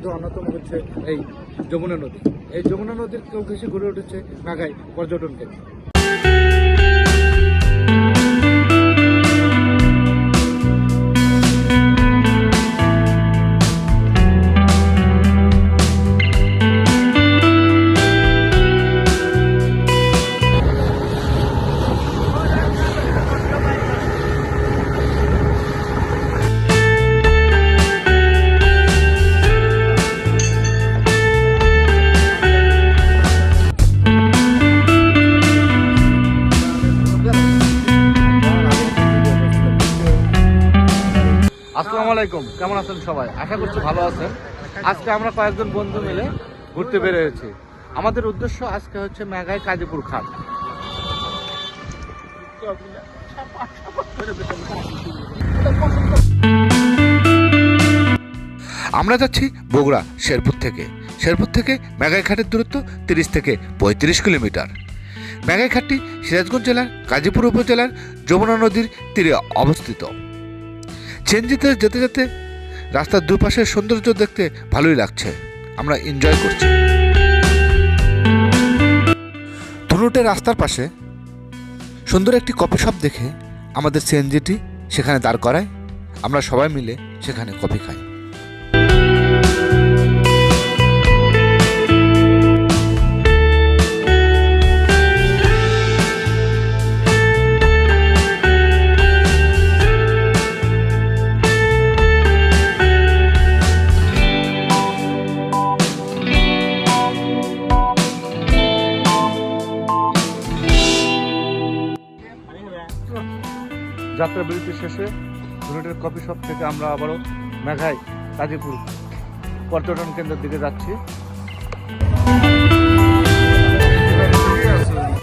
মধ্যে অন্যতম হচ্ছে এই যমুনা নদী। এই যমুনা নদীর কেউ ঘেসে গড়ে উঠেছে নাগায় পর্যটন কেন্দ্র। কেমন আছেন সবাই? আশা করছি ভালো আছেন। আজকে আমরা কয়েকজন বন্ধু মিলে ঘুরতে বেরিয়েছি আমাদের উদ্দেশ্য আজকে হচ্ছে মেঘাই কাজীপুর খাট আমরা যাচ্ছি বগুড়া, শেরপুর থেকে। শেরপুর থেকে মেঘাই ঘাটের দূরত্ব তিরিশ থেকে পঁয়ত্রিশ কিলোমিটার। মেঘাই ঘাটটি সিরাজগঞ্জ জেলার গাজীপুর উপজেলার যমুনা নদীর তীরে অবস্থিত। চেঞ্জিতে যেতে যেতে রাস্তার দুপাশের সৌন্দর্য দেখতে ভালোই লাগছে। আমরা এনজয় করছি। ধুনুটে রাস্তার পাশে সুন্দর একটি কফি শপ দেখে আমাদের সিএনজিটি সেখানে দাঁড় করায়। আমরা সবাই মিলে সেখানে কফি খাই। যাত্রা বিরতি শেষে ধনুটের কফি শপ থেকে আমরা আবারও মেঘাই গাজীপুর পর্যটন কেন্দ্রের দিকে যাচ্ছি।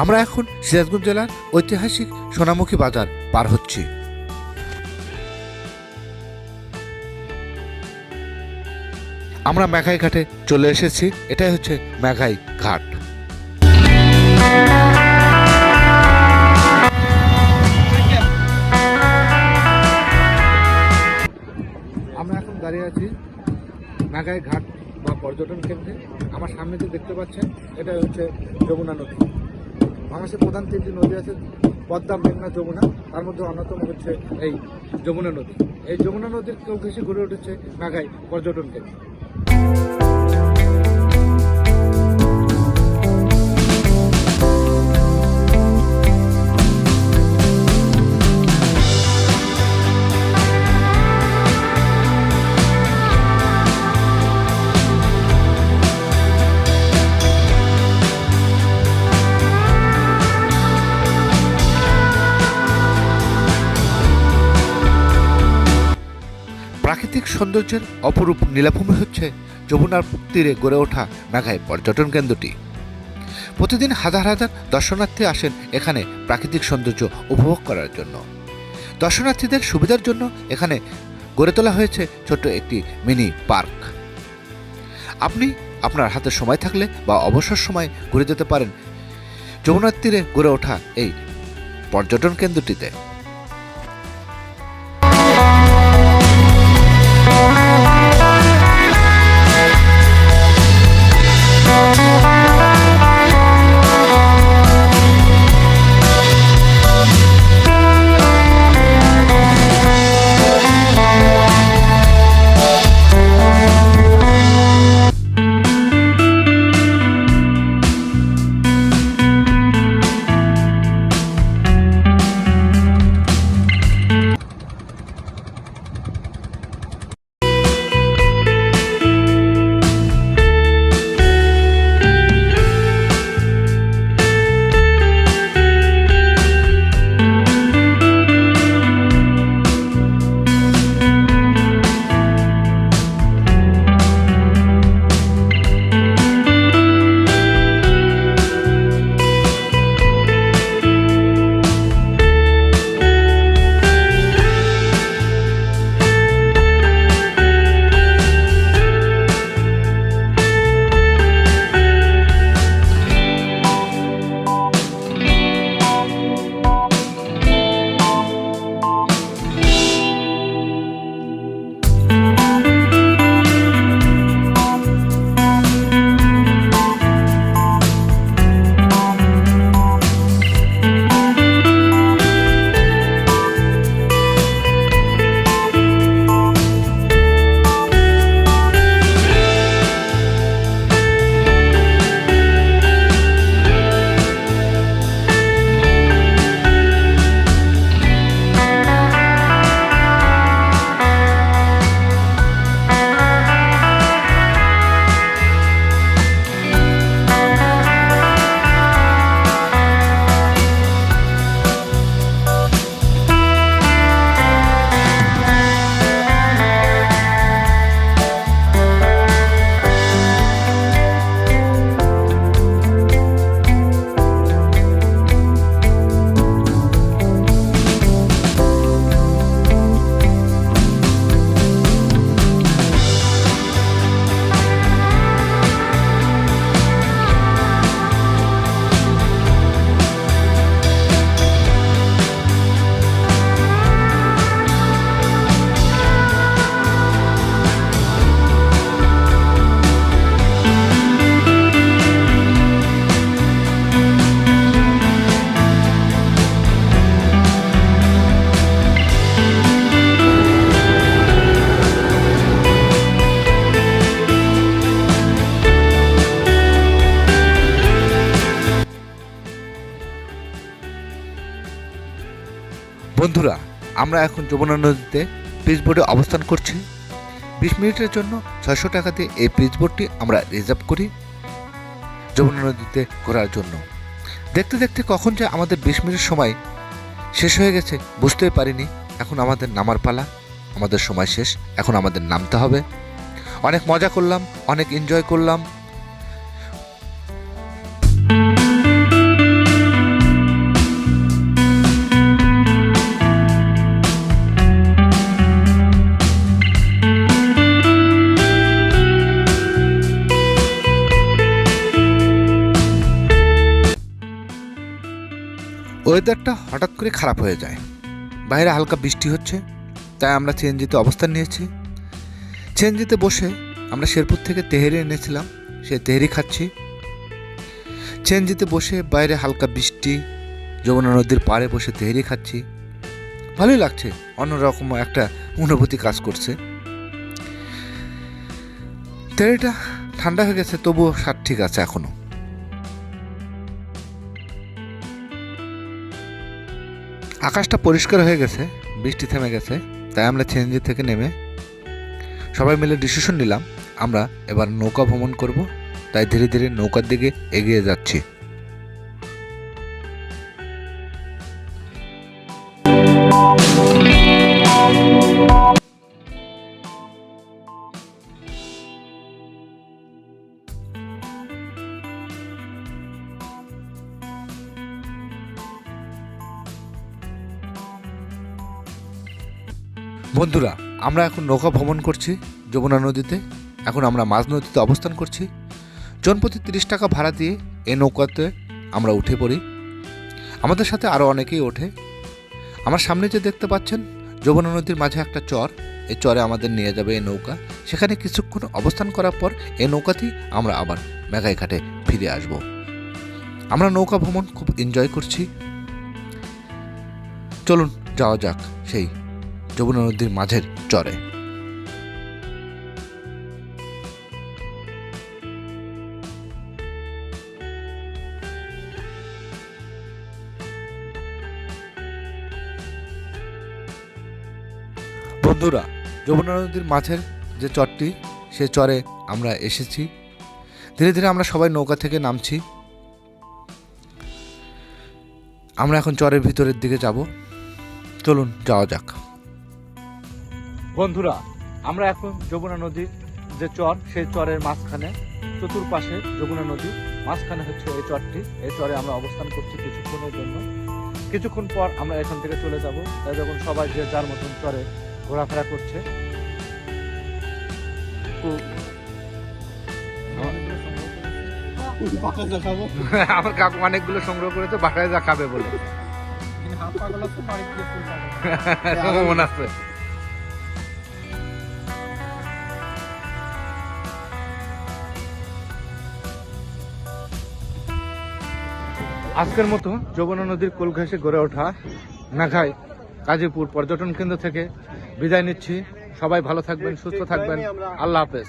আমরা এখন সিরাজগঞ্জ জেলার ঐতিহাসিক সোনামুখী বাজার পার হচ্ছি। আমরা মেঘাই ঘাটে চলে এসেছি। এটাই হচ্ছে মেঘাই ঘাট। দাঁড়িয়ে আছি নাগায় ঘাট বা পর্যটন কেন্দ্রে। আমার সামনে যে দেখতে পাচ্ছেন এটা হচ্ছে যমুনা নদী। বাংলাদেশের প্রধান তিনটি নদী আছে, পদ্মা, মেঘনা, যমুনা। তার মধ্যে অন্যতম হচ্ছে এই যমুনা নদী। এই যমুনা নদীর কেউ ঘেসে গড়ে উঠেছে নাগায় পর্যটন কেন্দ্র। সৌন্দর্যের অপরূপ নীলাভূমি হচ্ছে যমুনার তীরে গড়ে ওঠা মেঘাই পর্যটন কেন্দ্রটি। প্রতিদিন হাজার হাজার দর্শনার্থী আসেন এখানে প্রাকৃতিক সৌন্দর্য উপভোগ করার জন্য। দর্শনার্থীদের সুবিধার জন্য এখানে গড়ে তোলা হয়েছে ছোট্ট একটি মিনি পার্ক। আপনি আপনার হাতে সময় থাকলে বা অবসর সময় ঘুরে যেতে পারেন যমুনার তীরে গড়ে ওঠা এই পর্যটন কেন্দ্রটিতে। আমরা এখন যমুনা নদীতে পিচ বোর্ডে অবস্থান করছি। বিশ মিনিটের জন্য ছয়শো টাকাতে এই পিচ বোর্ডটি আমরা রিজার্ভ করি যমুনা নদীতে ঘোরার জন্য। দেখতে দেখতে কখন যে আমাদের বিশ মিনিট সময় শেষ হয়ে গেছে বুঝতেই পারিনি। এখন আমাদের নামার পালা, আমাদের সময় শেষ, এখন আমাদের নামতে হবে। অনেক মজা করলাম, অনেক এনজয় করলাম ওয়েদারটা হঠাৎ করে খারাপ হয়ে যায়। বাইরে হালকা বৃষ্টি হচ্ছে, তাই আমরা চেঞ্জিতে অবস্থান নিয়েছি। সিএনজিতে বসে আমরা শেরপুর থেকে তেহেরি এনেছিলাম, সে তেহেরি খাচ্ছি। সিএনজিতে বসে বাইরে হালকা বৃষ্টি, যমুনা নদীর পাড়ে বসে তেহেরি খাচ্ছি। ভালোই লাগছে, অন্যরকম একটা অনুভূতি কাজ করছে। তেহেরিটা ঠান্ডা হয়ে গেছে, তবুও স্বাদ ঠিক আছে এখনও। আকাশটা পরিষ্কার হয়ে গেছে, বৃষ্টি থেমে গেছে, তাই আমরা চেঞ্জি থেকে নেমে সবাই মিলে ডিসিশন নিলাম, আমরা এবার নৌকা ভ্রমণ করব, তাই ধীরে ধীরে নৌকার দিকে এগিয়ে যাচ্ছি। বন্ধুরা, আমরা এখন নৌকা ভ্রমণ করছি যমুনা নদীতে। এখন আমরা মাঝ নদীতে অবস্থান করছি। জনপ্রতি তিরিশ টাকা ভাড়া দিয়ে এই নৌকাতে আমরা উঠে পড়ি। আমাদের সাথে আরও অনেকেই ওঠে। আমার সামনে যে দেখতে পাচ্ছেন, যমুনা নদীর মাঝে একটা চর। এই চরে আমাদের নিয়ে যাবে এই নৌকা। সেখানে কিছুক্ষণ অবস্থান করার পর এই নৌকাতেই আমরা আবার মেঘাই ঘাটে ফিরে আসব। আমরা নৌকা ভ্রমণ খুব এনজয় করছি। চলুন, যাওয়া যাক সেই যমুনা নদীর মাঝের চরে। বন্ধুরা যমুনা নদীর মাঝের যে চরটি, সে চরে আমরা এসেছি। ধীরে ধীরে আমরা সবাই নৌকা থেকে নামছি। আমরা এখন চরের ভিতরের দিকে যাব। চলুন, যাওয়া যাক। বন্ধুরা আমরা এখন যমুনা নদীর যে চর সেই চরের মাঝখানে চতুর্পাশে যমুনা নদী মাঝখানে হচ্ছে এই চরটি। এই চরে আমরা অবস্থান করছি কিছুক্ষণের জন্য। কিছুক্ষণ পর আমরা এখান থেকে চলে যাব। তাই যখন সবাই যে যার মতন চরে ঘোরাফেরা করছে। আমার কাকু অনেকগুলো সংগ্রহ করেছে বাসায় যা খাবে বলে। মনে আছে। আজকের মতো যমুনা নদীর কোল ঘেঁষে গড়ে ওঠা মেঘায় কাজীপুর পর্যটন কেন্দ্র থেকে বিদায় নিচ্ছি। সবাই ভালো থাকবেন সুস্থ থাকবেন। আল্লাহ হাফেজ।